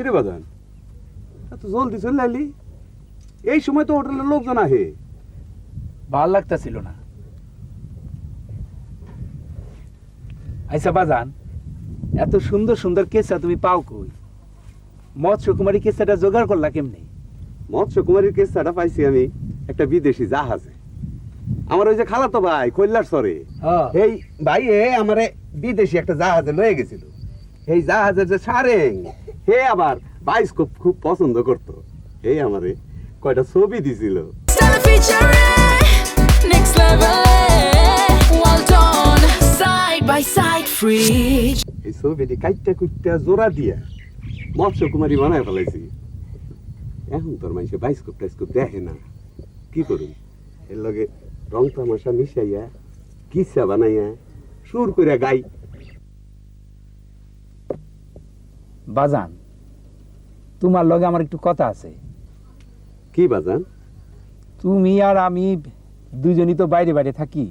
কিরে বাজান? এত জলদি চলে আইলি এই সময় তো হোটেলের লোকজন আহে। ভালো লাগতেছিল না। আচ্ছা বাজান এত সুন্দর সুন্দর কেসা তুমি পাও কই? মৎস্য কুমারী কেসাটা জোগাড় করলা কেমনে? মৎস্য কুমারীর কেসটা পাইছি আমি একটা বিদেশি জাহাজে। আমার ওই যে খালাতো ভাই কল্যাণ সরে। এই ভাই এ আমারে বিদেশি একটা জাহাজে লয়ে গেছিল। এই জাহাজের যে সারেং হে আবার বাইস্কোপ খুব পছন্দ করতো। এই আমারে কয়টা ছবি দিছিল. এই ছবিটি কাইটটা কুইটটা জোড়া দিয়া মৎস্য কুমারী বানায় ফেলাইছি। এখন তোর মানুষে বাইস্কোপ টাইস্কোপ দেখে না। কি করুন এর লগে রং তামাশা মিশাইয়া কিসা বানাইয়া সুর করে গাই। বাজান তোমার লগে আমার একটু কথা আছে। কি বাজান? তুমি আর আমি দুজনই তো বাইরে বাইরে থাকি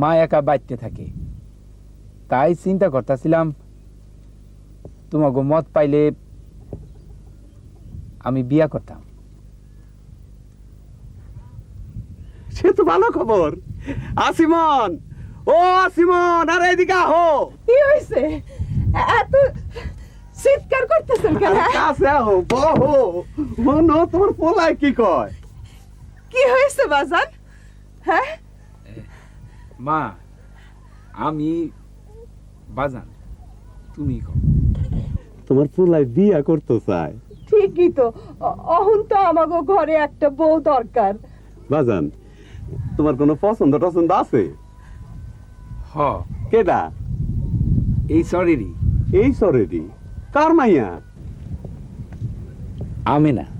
মা একা বাড়তে থাকে। তাই চিন্তা করতেছিলাম তোমাকে মত পাইলে আমি বিয়া করতাম। সে তো ভালো খবর। আসিমন ও আসিমন আরে এদিকে আহো। কি হয়েছে এত চিৎকার করতেছেন কেন? কাছে আহো বহো। মনো তোমার পোলায় কি কয়? কি হয়েছে বাজান? হ্যাঁ? মা আমি বাজান তুমি কও। তোমার পোলায় বিয়া করতে চায়। ঠিকই তো। অহন তো আমাগো ঘরে একটা বউ দরকার। বাজান তোমার কোনো পছন্দ টছন্দ আছে? হ। কেডা? এই সরেরই। এই সরেডি karmanya. Amin Amina.